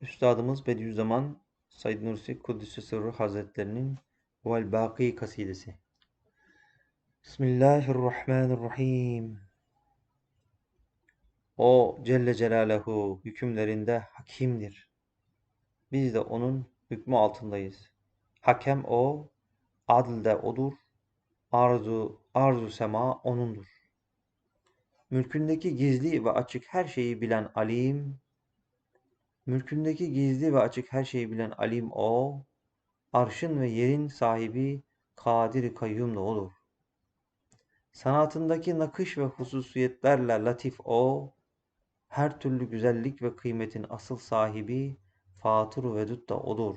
Üstadımız Bediüzzaman Said Nursi Kuddüs'ü Sırrı Hazretlerinin Vel Baki kasidesi. Bismillahirrahmanirrahim. O Celle Celaluhu hükümlerinde hakimdir. Biz de onun hükmü altındayız. Hakem o, adil de odur. Arzu, arzu sema onundur. Mülkündeki gizli ve açık her şeyi bilen alim, mülkündeki gizli ve açık her şeyi bilen alim o, arşın ve yerin sahibi kadir kayyum da olur. Sanatındaki nakış ve hususiyetlerle latif o, her türlü güzellik ve kıymetin asıl sahibi Fatır Vedud da odur.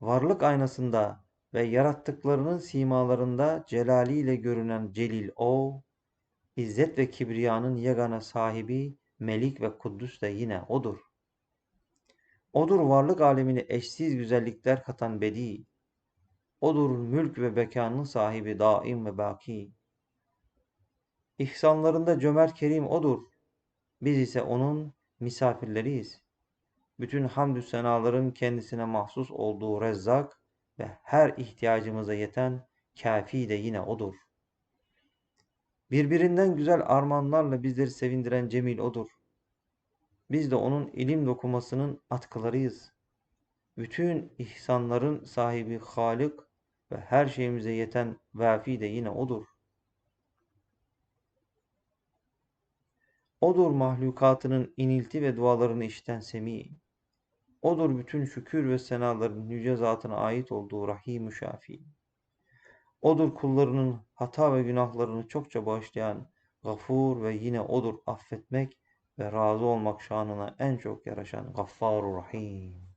Varlık aynasında ve yarattıklarının simalarında celaliyle görünen celil o, İzzet ve kibriyanın yegane sahibi Melik ve Kuddüs de yine odur. Odur varlık alemine eşsiz güzellikler katan bedi. Odur mülk ve bekanın sahibi daim ve baki. İhsanlarında cömert kerim odur. Biz ise onun misafirleriyiz. Bütün hamdü senaların kendisine mahsus olduğu rezzak ve her ihtiyacımıza yeten kafi de yine odur. Birbirinden güzel armağanlarla bizleri sevindiren Cemil odur. Biz de onun ilim dokumasının atkılarıyız. Bütün ihsanların sahibi Halik ve her şeyimize yeten Vafi de yine odur. Odur mahlukatının inilti ve dualarını işten semi. Odur bütün şükür ve senaların yüce zatına ait olduğu Rahim-ü Şafi. Odur kullarının hata ve günahlarını çokça bağışlayan Gafur ve yine odur affetmek ve razı olmak şanına en çok yaraşan Gaffar-ı Rahim.